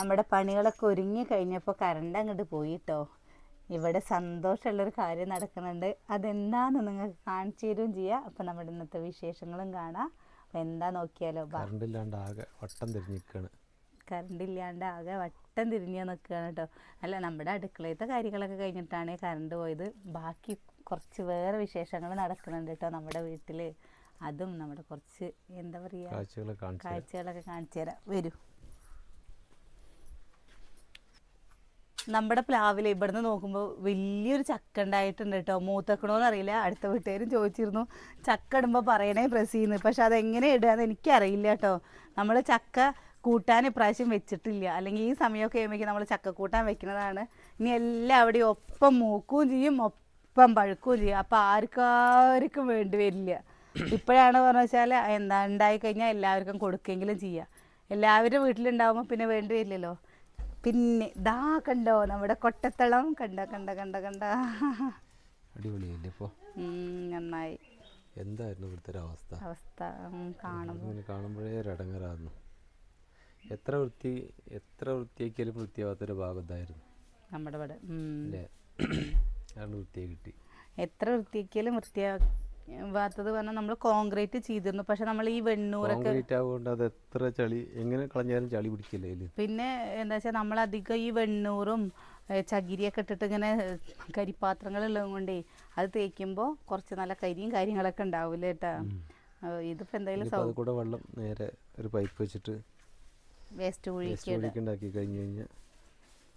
നമ്മുടെ പണികളൊക്കെ ഒരുങ്ങി കഴിഞ്ഞപ്പോൾ കറണ്ട് അങ്ങോട്ട് പോയി പോയിട്ടോ. ഇവിടെ സന്തോഷമുള്ളൊരു കാര്യം നടക്കുന്നുണ്ട്. അതെന്താന്ന് നിങ്ങൾക്ക് കാണിച്ചു തരുകയും ചെയ്യാം. അപ്പം നമ്മുടെ ഇന്നത്തെ വിശേഷങ്ങളും കാണാം. അപ്പം എന്താ നോക്കിയാലോ? കറണ്ട് ഇല്ലാണ്ട് ആകെ വട്ടം തിരിഞ്ഞിരിക്കുകയാണ് കറണ്ട് ഇല്ലാണ്ട് ആകെ വട്ടം തിരിഞ്ഞ് നിൽക്കുകയാണ് കേട്ടോ. അല്ല നമ്മുടെ അടുക്കളയത്തെ കാര്യങ്ങളൊക്കെ കഴിഞ്ഞിട്ടാണ് കറണ്ട് പോയത്. ബാക്കി കുറച്ച് വേറെ വിശേഷങ്ങൾ നടക്കുന്നുണ്ട് കേട്ടോ നമ്മുടെ വീട്ടിൽ അതും നമ്മുടെ കുറച്ച് എന്താ പറയുക കാഴ്ചകളൊക്കെ കാണിച്ചു തരാം. വരൂ. നമ്മുടെ പ്ലാവിൽ ഇവിടുന്ന് നോക്കുമ്പോൾ വലിയൊരു ചക്ക ഉണ്ടായിട്ടുണ്ട് കേട്ടോ മൂത്തക്കണോന്ന് അറിയില്ല അടുത്ത വീട്ടുകാരും ചോദിച്ചിരുന്നു. ചക്ക ഇടുമ്പോൾ പറയണേ ചെയ്യുന്നു പക്ഷെ അതെങ്ങനെ ഇടുകയെന്ന് എനിക്കറിയില്ല കേട്ടോ നമ്മൾ ചക്ക കൂട്ടാൻ ഇപ്രാവശ്യം വെച്ചിട്ടില്ല. അല്ലെങ്കിൽ ഈ സമയമൊക്കെ കഴിയുമ്പോഴേക്കും നമ്മൾ ചക്ക കൂട്ടാൻ വെക്കുന്നതാണ്. ഇനി എല്ലാവരുടെയും ഒപ്പം മൂക്കുകയും ചെയ്യും ഒപ്പം പഴുക്കുകയും ചെയ്യും. അപ്പം ആർക്കാർക്കും വേണ്ടി വരില്ല. ഇപ്പോഴാണ് പറഞ്ഞു വെച്ചാൽ എന്താ ഉണ്ടായി കഴിഞ്ഞാൽ എല്ലാവർക്കും കൊടുക്കെങ്കിലും ചെയ്യാം. എല്ലാവരും വീട്ടിലുണ്ടാകുമ്പോൾ പിന്നെ വേണ്ടി വരില്ലല്ലോ. പിന്നെ ദാ കണ്ടോ നമ്മുടെ കൊട്ടത്തളം. കണ്ട കണ്ട കണ്ട കണ്ട. അടിപൊളിയല്ലേ ഇപ്പോ? നന്നായി. എന്തായിരുന്നു ഇവിടുത്തെ അവസ്ഥ? അവസ്ഥ കാണുമ്പോഴേ ഒരടങ്ങറായിരുന്നു എത്ര വൃത്തി എത്ര വൃത്തിയാക്കിയാലും വൃത്തിയാവാത്തൊരു ഭാഗം ഇതായിരുന്നു. നമ്മുടെ ഇവിടെ വൃത്തിയായി കിട്ടി. എത്ര വൃത്തിയാക്കിയാലും വൃത്തിയാവാത്തത് പറഞ്ഞാൽ നമ്മൾ കോൺക്രീറ്റ് ചെയ്തിരുന്നു. പക്ഷെ നമ്മൾ ഈ വെണ്ണൂറൊക്കെ അത് എത്ര ചളി എങ്ങനെ കളഞ്ഞാലും ചളി പിടിക്കില്ലേ പിന്നെ എന്താ വെച്ചാൽ നമ്മൾ അധികം ഈ വെണ്ണൂറും ചകിരിയൊക്കെ ഇട്ടിട്ട് ഇങ്ങനെ കരിപ്പാത്രങ്ങളുള്ളത് കൊണ്ടേ അത് തേക്കുമ്പോൾ കുറച്ച് നല്ല കരിയും കാര്യങ്ങളൊക്കെ ഉണ്ടാവില്ല കേട്ടാ ഇതിപ്പോൾ എന്തായാലും കൂടെ വെള്ളം നേരെ ഒരു പൈപ്പ് വെച്ചിട്ട് വേസ്റ്റ് ഒഴിക്കി കുഴിക്ക് ഉണ്ടാക്കി കഴിഞ്ഞ് കഴിഞ്ഞാൽ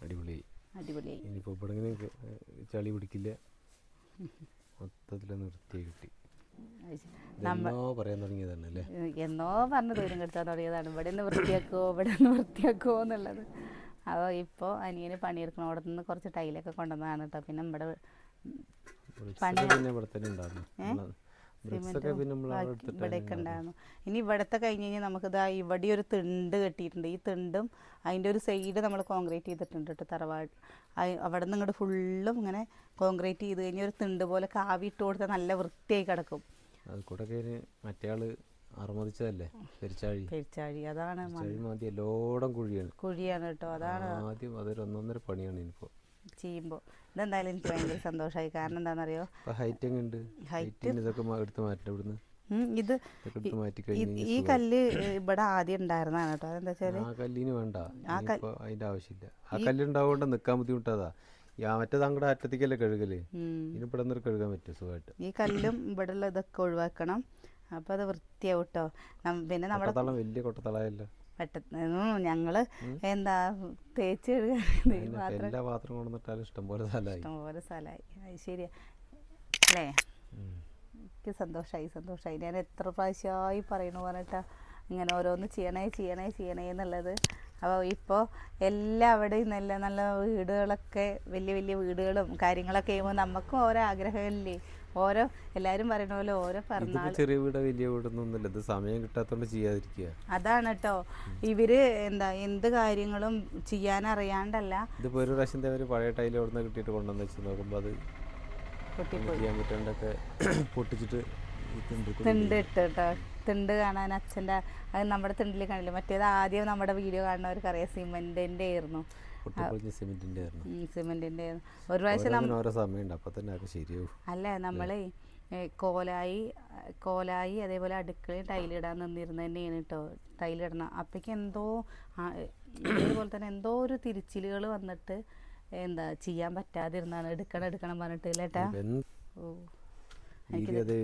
അടിപൊളിയായി. അടിപൊളിയായി. ഇനിയിപ്പോൾ ഇവിടെ ചളി പിടിക്കില്ല. മൊത്തത്തിലൊന്ന് നിർത്തി കിട്ടി. എന്നോ പറയാൻ തുടങ്ങിയതാണ് എന്നോ പറഞ്ഞ് ദൂരം കെടുത്താൻ തുടങ്ങിയതാണ്. ഇവിടെ നിന്ന് വൃത്തിയാക്കുമോ ഇവിടെ നിന്ന് വൃത്തിയാക്കുമോ എന്നുള്ളത്. അപ്പോൾ ഇപ്പോൾ അനിയന് പണിയെടുക്കണം അവിടെ നിന്ന് കുറച്ച് ടൈലൊക്കെ കൊണ്ടുവന്നതാണ് കേട്ടോ പിന്നെ നമ്മുടെ ബ്രിക്സൊക്കെ ഇവിടെയൊക്കെ ഉണ്ടായിരുന്നു. ഇനി ഇവിടത്തെ കഴിഞ്ഞ് കഴിഞ്ഞാൽ നമുക്കിതാ ഇവിടെ ഒരു തിണ്ട് കെട്ടിയിട്ടുണ്ട്. ഈ തിണ്ടും അതിന്റെ ഒരു സൈഡ് നമ്മൾ കോൺക്രീറ്റ് ചെയ്തിട്ടുണ്ട് കേട്ടോ തറവാട്. അവിടെ നിന്ന് ഇങ്ങോട്ട് ഫുള്ളും ഇങ്ങനെ കോൺക്രീറ്റ് ചെയ്ത് കഴിഞ്ഞാൽ ഒരു തിണ്ട് പോലെ കാവി ഇട്ട് കൊടുത്താൽ നല്ല വൃത്തിയായി കിടക്കും. അത് കൂടെ കഴിഞ്ഞ് മറ്റേ ആൾ അറുമതിച്ചതല്ലേ പെരിച്ചാഴി. പെരിച്ചാഴി. അതാണ് എല്ലോടം കുഴിയാണ് കേട്ടോ. അതാണ് ആദ്യം അതൊരു ഒന്നൊന്നര പണിയാണ് ഇനിയിപ്പോൾ. ചെയ്യുമ്പോൾ ഇതെന്തായാലും എനിക്ക് ഭയങ്കര സന്തോഷമായി കാരണം എന്താണെന്നറിയോ? ഹൈറ്റ് ഉണ്ട്? ഹൈറ്റിന് ഇതൊക്കെ എടുത്ത് മാറ്റണം ഇവിടുന്ന്. ഇത് ഈ- കല്ല് ഇവിടെ ആദ്യം ഉണ്ടായിരുന്നാണ് കേട്ടോ. അതെന്താ വെച്ചാൽ ആ കല്ലിന് വേണ്ട. അതിന്റെ ആവശ്യമില്ല. ആ ബുദ്ധിമുട്ടതാ. ഈ ആ മറ്റേത് അങ്ങോട്ട് അറ്റത്തേക്കല്ലേ കഴുകൽ? ഇനി ഇവിടെ നിന്ന് കഴുകാൻ പറ്റും സുഖമായിട്ട്. ഈ കല്ലും ഇവിടെ ഉള്ള ഇതൊക്കെ ഒഴിവാക്കണം. അപ്പോൾ അത് വൃത്തിയാവും കേട്ടോ പിന്നെ നമ്മുടെ വലിയ കൊട്ടത്തളയല്ല. പെട്ടെന്ന് ഞങ്ങൾ എന്താ തേച്ച് എല്ലാ പാത്രം കൊണ്ടുവന്നിട്ടാലും ഇഷ്ടംപോലെ സ്ഥലമായി. ഇഷ്ടംപോലെ സ്ഥലമായി അത് ശരിയാ. അല്ലേ? എനിക്ക് സന്തോഷമായി സന്തോഷമായി ഞാൻ എത്ര പ്രാവശ്യമായി പറയണു പറഞ്ഞിട്ടാ ഇങ്ങനെ ഓരോന്ന് ചെയ്യണേ ചെയ്യണേ ചെയ്യണേ എന്നുള്ളത്. അപ്പോൾ ഇപ്പോൾ എല്ലാവിടെയും നല്ല നല്ല വീടുകളൊക്കെ വലിയ വലിയ വീടുകളും കാര്യങ്ങളൊക്കെ ചെയ്യുമ്പോൾ നമുക്കും ഓരോ ആഗ്രഹമില്ലേ ഓരോ എല്ലാരും പറയണ പോലെ ഓരോ പിറന്നാൾ ചെറിയ വീട് വലിയ വീടൊന്നുമില്ല ഇത് സമയം കിട്ടാത്തോണ്ട് ചെയ്യാതിരിക്കുക അതാണ് കേട്ടോ ഇവർ എന്താ എന്ത് കാര്യങ്ങളും ചെയ്യാൻ അറിയാണ്ടല്ല ഇതിപ്പോ ഒരു പ്രാവശ്യം അവർ പഴയ ടൈൽ എവിടെ കിട്ടിയിട്ട് കൊണ്ടുവന്ന് വെച്ച് നോക്കുമ്പോൾ അത് ചെയ്യാൻ പറ്റാണ്ടൊക്കെ പൊട്ടിച്ചിട്ട് തിണ്ട് ഇട്ട് കേട്ടോ തിണ്ട് കാണാൻ അച്ഛന്റെ അത് നമ്മുടെ തിണ്ടിൽ കാണില്ല മറ്റേത് ആദ്യം നമ്മുടെ വീഡിയോ കാണുന്നവർക്ക് അറിയാം സിമെന്റിന്റെ ആയിരുന്നു സിമെന്റിന്റെ ഒരു പ്രാവശ്യം ഓരോ സമയമുണ്ട്. അപ്പൊ തന്നെ അത് ശരിയാവും. അല്ല നമ്മളെ കോലായി കോലായി അതേപോലെ അടുക്കളയിൽ ടൈലിടാൻ നിന്നിരുന്ന തന്നെയാണ് കേട്ടോ ടൈലിടണം അപ്പോഴേക്ക് എന്തോ അതേപോലെ തന്നെ എന്തോ ഒരു തിരിച്ചിലുകൾ വന്നിട്ട് എന്താ ചെയ്യാൻ പറ്റാതിരുന്നാണ്. എടുക്കണം എടുക്കണം പറഞ്ഞിട്ട് ഇല്ലേട്ടാ ഓ എനിക്കത്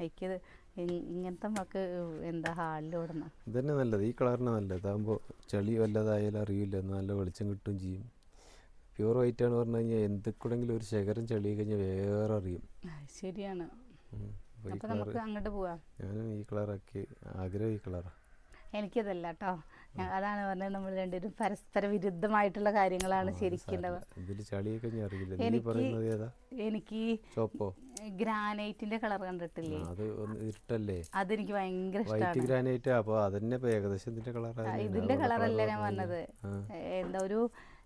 എനിക്കത് ഇങ്ങനത്തെ നമുക്ക് എന്താ ഹാളിൽ ഓടണം ഇതന്നെ നല്ലത്. ഈ കളറിന് നല്ലത്. ഇതാകുമ്പോൾ ചളി വല്ലതായാലും അറിയില്ല. നല്ല വെളിച്ചം കിട്ടും ചെയ്യും. പ്യൂർ വൈറ്റ് ആണ് പറഞ്ഞു കഴിഞ്ഞാൽ എന്തൊക്കെയെങ്കിലും ഒരു ശകരം ചളി കഴിഞ്ഞാൽ വേറെ അറിയും. ശരിയാണ്. നമുക്ക് അങ്ങോട്ട് പോവാം. ഞാൻ ഈ കളറാക്കി ആഗ്രഹം ഈ കളറാണ് എനിക്കതല്ല കേട്ടോ അതാണ് പറഞ്ഞത് നമ്മൾ രണ്ടുപേരും പരസ്പര വിരുദ്ധമായിട്ടുള്ള കാര്യങ്ങളാണ് ശരിക്കും എനിക്ക് എനിക്ക് ഗ്രാനൈറ്റിന്റെ കളർ കണ്ടിട്ടില്ലേ? ഇരുട്ടല്ലേ അതെനിക്ക് ഭയങ്കര ഗ്രാനൈറ്റ് അതന്നെ ഏകദേശം ഇതിന്റെ കളർ ഇതിന്റെ കളറല്ല ഞാൻ പറഞ്ഞത്. എന്താ ഒരു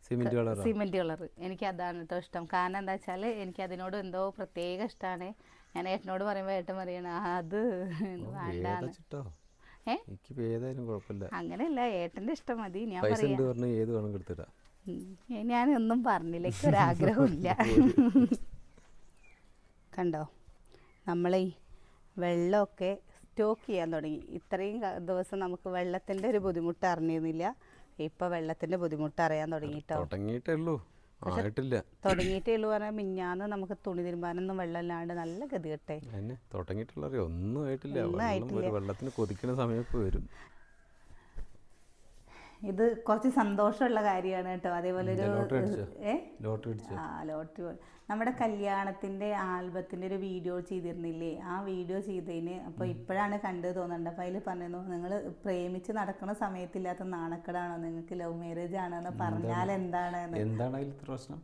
സിമെന്റ് കളർ സിമെന്റ് കളർ. എനിക്ക് അതാണ് കേട്ടോ ഇഷ്ടം. കാരണം എന്താ വെച്ചാൽ എനിക്ക് അതിനോട് എന്തോ പ്രത്യേക ഇഷ്ടമാണ് ഞാൻ ഏട്ടനോട് പറയുമ്പോൾ ഏട്ടൻ പറയണ "ആ, അത് വേണ്ടാന്ന്. അങ്ങനെയല്ല ഏട്ടന്റെ ഇഷ്ടം മതി ഞാൻ പറയാം. ഞാൻ ഒന്നും പറഞ്ഞില്ല എനിക്ക് ഒരാഗ്രഹമില്ല കണ്ടോ? നമ്മളെ വെള്ളമൊക്കെ സ്റ്റോക്ക് ചെയ്യാൻ തുടങ്ങി. ഇത്രയും ദിവസം നമുക്ക് വെള്ളത്തിന്റെ ഒരു ബുദ്ധിമുട്ട് അറിഞ്ഞിരുന്നില്ല. ഇപ്പോൾ വെള്ളത്തിന്റെ ബുദ്ധിമുട്ട് അറിയാൻ തുടങ്ങിയിട്ടോ തുടങ്ങിയിട്ടേ ഉള്ളൂ. ആയിട്ടില്ല. തുടങ്ങിയിട്ടേ ഉള്ളൂ പറഞ്ഞാൽ മിഞ്ഞാന്ന് നമുക്ക് തുണി തിരുമ്പാനൊന്നും വെള്ളമില്ലാണ്ട് നല്ല ഗതികെട്ടെ. അതിന് തുടങ്ങിയിട്ടുള്ള ഒന്നും ആയിട്ടില്ല. വെള്ളത്തിന് കൊതിക്കുന്ന സമയത്ത് വരും. ഇത് കുറച്ച് സന്തോഷമുള്ള കാര്യമാണ് കേട്ടോ. അതേപോലെ ഒരു ആ ലോട്ടറി നമ്മുടെ കല്യാണത്തിന്റെ ആൽബത്തിന്റെ ഒരു വീഡിയോ ചെയ്തിരുന്നില്ലേ? ആ വീഡിയോ ചെയ്തതിന് അപ്പൊ ഇപ്പോഴാണ് കണ്ടു തോന്നുന്നുണ്ട് അപ്പൊ അതിൽ പറഞ്ഞു നിങ്ങൾ പ്രേമിച്ച് നടക്കുന്ന സമയത്തില്ലാത്ത നാണക്കടാണോ? നിങ്ങൾക്ക് ലവ് മാരേജ് ആണെന്ന് പറഞ്ഞാൽ എന്താണ്? എന്താണ് പ്രശ്നം?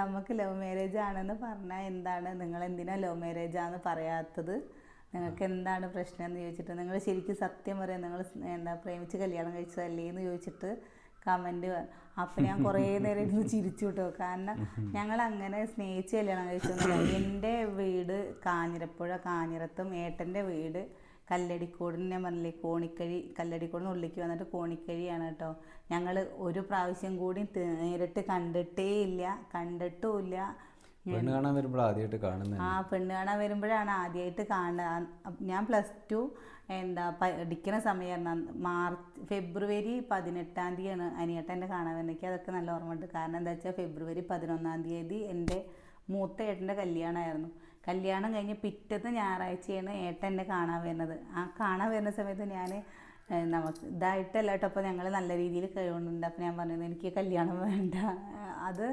നമുക്ക് ലവ് മാരേജ് ആണെന്ന് പറഞ്ഞാൽ എന്താണ്? നിങ്ങൾ എന്തിനാ ലവ് മാരേജ് ആണെന്ന് പറയാത്തത്? നിങ്ങൾക്ക് എന്താണ് പ്രശ്നം എന്ന് ചോദിച്ചിട്ട് നിങ്ങൾ ശരിക്കും സത്യം പറയാം. നിങ്ങൾ എന്താ പ്രേമിച്ച് കല്യാണം കഴിച്ചതല്ലേ എന്ന് ചോദിച്ചിട്ട് കമന്റ് അപ്പം ഞാൻ കുറേ നേരം ഇരുന്ന് ചിരിച്ചു കേട്ടോ കാരണം ഞങ്ങൾ അങ്ങനെ സ്നേഹിച്ച് കല്യാണം കഴിച്ചൊന്നുമില്ല എന്റെ വീട് കാഞ്ഞിരപ്പുഴ കാഞ്ഞിരത്തും ഏട്ടന്റെ വീട് കല്ലടിക്കോട് ഞാൻ പറഞ്ഞില്ലേ കോണിക്കഴി കല്ലടിക്കോടിന് ഉള്ളിലേക്ക് വന്നിട്ട് കോണിക്കഴിയാണ് കേട്ടോ. ഞങ്ങൾ ഒരു പ്രാവശ്യം കൂടി നേരിട്ട് കണ്ടിട്ടേ ഇല്ല കണ്ടിട്ടുമില്ല പെണ്ണ് കാണാൻ വരുമ്പോൾ ആദ്യമായിട്ട് കാണുന്നത് ആ പെണ്ണ് കാണാൻ വരുമ്പോഴാണ് ആദ്യമായിട്ട് കാണുക ഞാൻ പ്ലസ് ടു എന്താ പഠിക്കുന്ന സമയമായിരുന്നു മാർച്ച് ഫെബ്രുവരി പതിനെട്ടാം തീയതിയാണ് അനിയേട്ടൻ എന്നെ കാണാൻ വരുന്നത് അതൊക്കെ നല്ല ഓർമ്മയുണ്ട്. കാരണം എന്താ വെച്ചാൽ ഫെബ്രുവരി പതിനൊന്നാം തീയതി എന്റെ മൂത്ത ഏട്ടന്റെ കല്യാണമായിരുന്നു. കല്യാണം കഴിഞ്ഞ് പിറ്റത്തെ ഞായറാഴ്ചയാണ് ഏട്ടൻ എന്നെ കാണാൻ വരുന്നത്. ആ കാണാൻ വരുന്ന സമയത്ത് ഞാൻ നമുക്ക് ഇതായിട്ടല്ല കേട്ടോ. അപ്പോൾ ഞങ്ങൾ നല്ല രീതിയിൽ കഴിവുന്നുണ്ട് അപ്പോൾ ഞാൻ പറഞ്ഞത് എനിക്ക് കല്യാണം വേണ്ട. അത്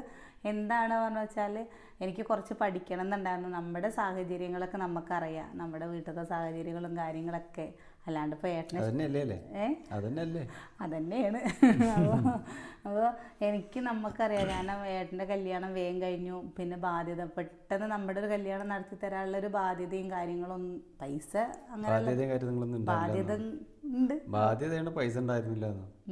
എന്താണ് പറഞ്ഞു വെച്ചാൽ എനിക്ക് കുറച്ച് പഠിക്കണം എന്നുണ്ടായിരുന്നു നമ്മുടെ സാഹചര്യങ്ങളൊക്കെ നമുക്കറിയാം. നമ്മുടെ വീട്ടിലത്തെ സാഹചര്യങ്ങളും കാര്യങ്ങളൊക്കെ. അല്ലാണ്ട് ഇപ്പോൾ ഏട്ടനെ അതന്നെയാണ്. അപ്പോൾ അപ്പോൾ എനിക്ക് നമുക്കറിയാം കാരണം ഏട്ടന്റെ കല്യാണം വേഗം കഴിഞ്ഞു. പിന്നെ ബാധ്യത പെട്ടെന്ന് നമ്മുടെ ഒരു കല്യാണം നടത്തി തരാനുള്ള ഒരു ബാധ്യതയും കാര്യങ്ങളൊന്നും പൈസ അങ്ങനെ ബാധ്യത ഉണ്ട്. ബാധ്യതയാണ് പൈസ ഉണ്ടായിരുന്നില്ല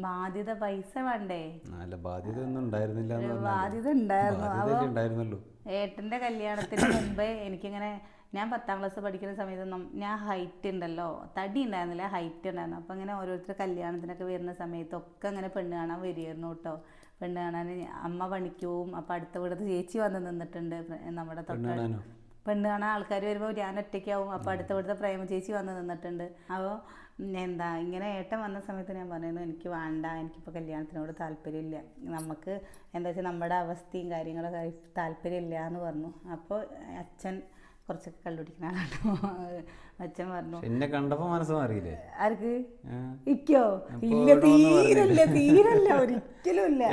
ബാധ്യത പൈസ വേണ്ടേ? അല്ല ബാധ്യത ഒന്നും ഉണ്ടായിരുന്നില്ല ബാധ്യത ഉണ്ടായിരുന്നു. ഏട്ടന്റെ കല്യാണത്തിന് മുമ്പേ എനിക്കിങ്ങനെ ഞാൻ പത്താം ക്ലാസ് പഠിക്കുന്ന സമയത്ത് ഞാൻ ഹൈറ്റ് ഉണ്ടല്ലോ. തടി ഉണ്ടായിരുന്നില്ല ഹൈറ്റ് ഉണ്ടായിരുന്നു. അപ്പം ഇങ്ങനെ ഓരോരുത്തർ കല്യാണത്തിനൊക്കെ വരുന്ന സമയത്തൊക്കെ അങ്ങനെ പെണ്ണ് കാണാൻ വരികയായിരുന്നു കേട്ടോ. പെണ്ണ് കാണാൻ അമ്മ പണിക്ക് പോവും അപ്പം അടുത്ത വീടത്ത് ചേച്ചി വന്ന് നിന്നിട്ടുണ്ട് നമ്മുടെ തൊട്ട് പെണ്ണ് കാണാൻ ആൾക്കാർ വരുമ്പോൾ ഞാൻ ഒറ്റയ്ക്കാവും. അപ്പോൾ അടുത്ത ഇവിടുത്തെ പ്രേമ ചേച്ചി വന്ന് നിന്നിട്ടുണ്ട്. അപ്പോൾ എന്താ ഇങ്ങനെ ഏട്ടൻ വന്ന സമയത്ത് ഞാൻ പറയുന്നു എനിക്ക് വേണ്ട എനിക്കിപ്പോൾ കല്യാണത്തിനോട് താല്പര്യമില്ല. നമുക്ക് എന്താ വെച്ചാൽ നമ്മുടെ അവസ്ഥയും കാര്യങ്ങളൊക്കെ താല്പര്യമില്ല എന്ന് പറഞ്ഞു. അപ്പോൾ അച്ഛൻ കുറച്ചൊക്കെ കള്ളുപിടിക്കുന്ന ആളാട്ടോ അച്ഛൻ പറഞ്ഞു എന്നെ കണ്ടപ്പോ മനസ്സ് മാറിയില്ലേ ആർക്ക്. ഇക്കോ? ഇല്ല തീരല്ല തീരല്ല ഒരിക്കലും ഇല്ല.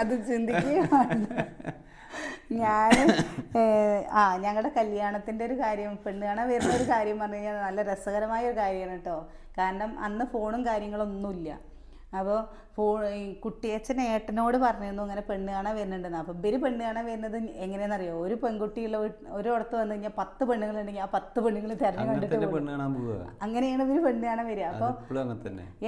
അത് ചിന്തിക്കുകയാണ്. ഞാൻ ആ ഞങ്ങളുടെ കല്യാണത്തിന്റെ ഒരു കാര്യം പെണ്ണ് കാണാൻ വരുന്ന ഒരു കാര്യം പറഞ്ഞു കഴിഞ്ഞാൽ നല്ല രസകരമായ ഒരു കാര്യമാണ് കേട്ടോ. കാരണം അന്ന് ഫോണും കാര്യങ്ങളൊന്നുമില്ല. അപ്പോൾ ഈ കുട്ടിയച്ഛൻ ഏട്ടനോട് പറഞ്ഞിരുന്നു ഇങ്ങനെ പെണ്ണ് കാണാൻ വരുന്നുണ്ടെന്ന്. അപ്പോൾ ഇവർ പെണ്ണ് കാണാൻ വരുന്നത് എങ്ങനെയാണെന്നറിയോ? ഒരു പെൺകുട്ടിയുള്ള ഒരിടത്ത് വന്നു കഴിഞ്ഞാൽ പത്ത് പെണ്ണുങ്ങളുണ്ടെങ്കിൽ ആ പത്ത് പെണ്ണുങ്ങൾ തിരഞ്ഞു കണ്ടിട്ട് അങ്ങനെയാണ് ഇവർ പെണ്ണ് കാണാൻ വരിക. അപ്പോൾ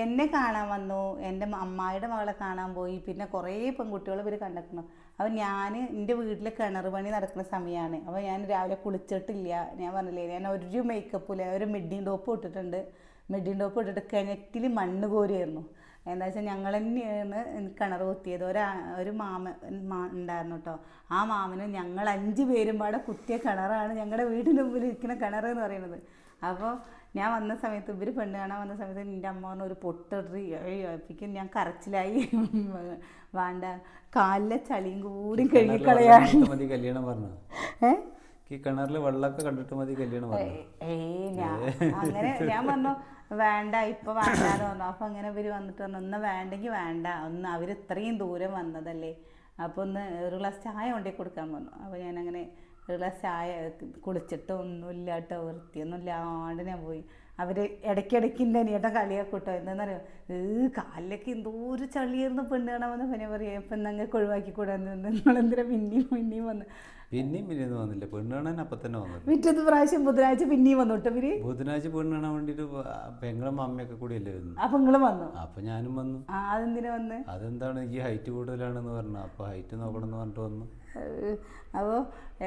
എന്നെ കാണാൻ വന്നു എന്റെ അമ്മായിയുടെ മകളെ കാണാൻ പോയി പിന്നെ കുറേ പെൺകുട്ടികൾ ഇവർ കണ്ടെത്തണം അപ്പോൾ ഞാൻ എന്റെ വീട്ടിൽ കിണർ പണി നടക്കുന്ന സമയമാണ് അപ്പോൾ ഞാൻ രാവിലെ കുളിച്ചിട്ടില്ല. ഞാൻ പറഞ്ഞില്ലേ ഞാൻ ഒരു മേക്കപ്പും ഇല്ല. ഒരു മിഡിൻ ടോപ്പ് ഇട്ടിട്ടുണ്ട്. മെഡിൻ ടോപ്പ് ഇട്ടിട്ട് കിണറ്റിൽ മണ്ണ് കോരിയായിരുന്നു എന്താ വെച്ചാൽ ഞങ്ങൾ തന്നെയാണ് കിണർ കുത്തിയത്. ഒരു ഒരു മാമ മാ ഉണ്ടായിരുന്നു കേട്ടോ ആ മാമന് ഞങ്ങൾ അഞ്ച് പേരും പാടെ കുത്തിയ കിണറാണ് ഞങ്ങളുടെ വീടിന് മുമ്പിൽ ഇരിക്കുന്ന കിണർ എന്ന് പറയുന്നത്. അപ്പോൾ ഞാൻ വന്ന സമയത്ത് ഇവർ പെണ്ണ് കാണാൻ വന്ന സമയത്ത് എന്റെ അമ്മ പറഞ്ഞ ഒരു പൊട്ടിട്ട് ഏൽപ്പിക്കും ഞാൻ കരച്ചിലായി. വേണ്ട കാലിലെ ചളിയും കൂടി കഴുകി കണ്ടിട്ട് കല്യാണം പറഞ്ഞു ഏ? ഈ കിണറിൽ വെള്ളമൊക്കെ കണ്ടിട്ട് മതി കല്യാണം ഏയ് ഞാൻ അങ്ങനെ ഞാൻ പറഞ്ഞു വേണ്ട ഇപ്പൊ വേണ്ടാന്ന് പറഞ്ഞു. അപ്പൊ അങ്ങനെ ഇവർ വന്നിട്ട് പറഞ്ഞു ഒന്ന് വേണ്ടെങ്കിൽ വേണ്ട ഒന്ന് അവർ ഇത്രയും ദൂരം വന്നതല്ലേ? അപ്പൊ ഒന്ന് ഒരു ഗ്ലാസ് ചായ കൊണ്ടേ കൊടുക്കാൻ വന്നു അപ്പൊ ഞാൻ അങ്ങനെ ഒരു ഗ്ലാസ് ചായ കുളിച്ചിട്ട് ഒന്നുമില്ല കേട്ടോ വൃത്തിയൊന്നും ഇല്ലാണ്ട് ഞാൻ പോയി. അവർ ഇടയ്ക്കിടയ്ക്ക് എന്റെ അനിയേട്ട കളിയാക്കും കേട്ടോ എന്താണെന്നറിയോ ഏ കാലിലൊക്കെ എന്തോ ഒരു ചളിയായിരുന്നു പെണ്ണ് കാണാൻ വന്ന. പിന്നെ പറയാം ഇപ്പം ഞങ്ങൾക്ക് നിങ്ങൾ നിങ്ങളെന്തിനാ പിന്നെയും പിന്നെയും വന്ന്? പിന്നെയും പിന്നെയൊന്നും വന്നില്ല. പെണ്ണ് അപ്പൊ തന്നെ വന്നത്. പിറ്റത്തെ പ്രാവശ്യം ബുധനാഴ്ച പിന്നെയും വന്നു കേട്ടോ ഇവർ? ബുധനാഴ്ച പെണ്ണുകാണാൻ വേണ്ടിട്ട് പെങ്ങളും അമ്മയൊക്കെ കൂടി അല്ലേ വന്നു അപ്പൊ നിങ്ങൾ വന്നു. അപ്പൊ ഞാനും വന്നു. ആ അതെന്തിനാ വന്ന്? അതെന്താണ് എനിക്ക് ഹൈറ്റ് കൂടുതലാണെന്ന് പറഞ്ഞു. അപ്പൊ ഹൈറ്റ് നോക്കണം എന്ന് പറഞ്ഞിട്ട് വന്നു. അപ്പോൾ